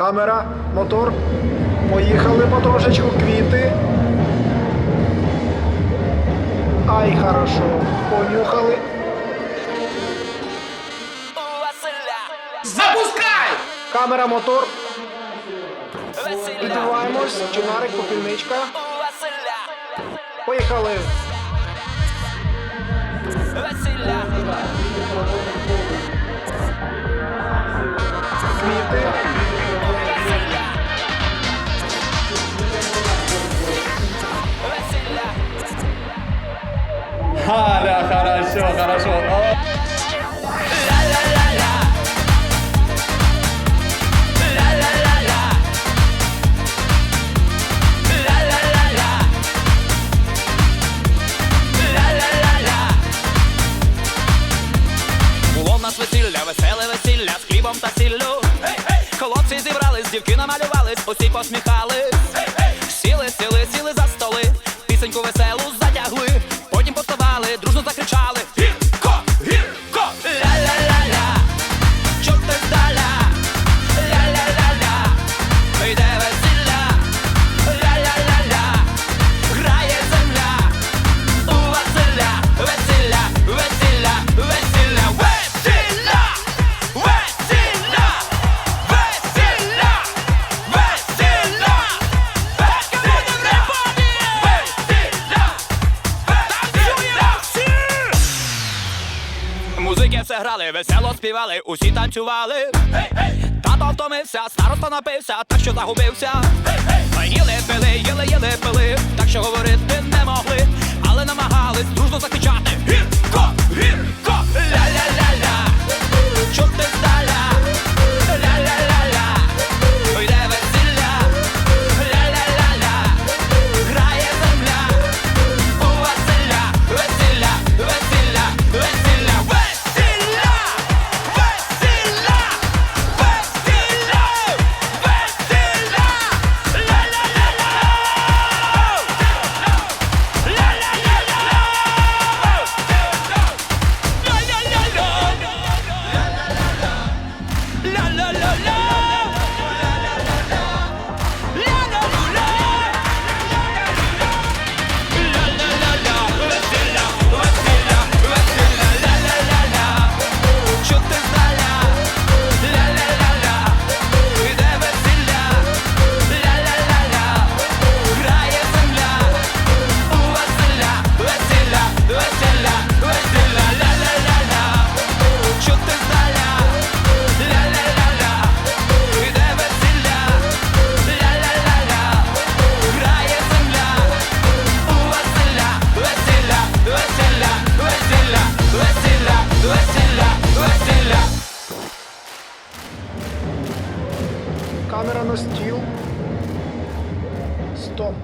Камера, мотор. Поїхали потрошечку, квіти. Ай, хорошо. Понюхали. Запускай! Камера, мотор. Веселя! Відбуваємось. Чинарик, попільничка. Поїхали. Нас весілля, веселе весілля з хлібом та сіллю. Хлопці зібрались, дівки намалювались, усі посміхались. Сіли, сіли, сіли за столи, пісеньку веселу затягли, Музики все грали, весело співали, усі танцювали. Тато втомився, староста напився, так що загубився. Їли пили, їли, їли пили, так що говорити не могли, але намагались дружно закричати. Камера на стіл. Стоп.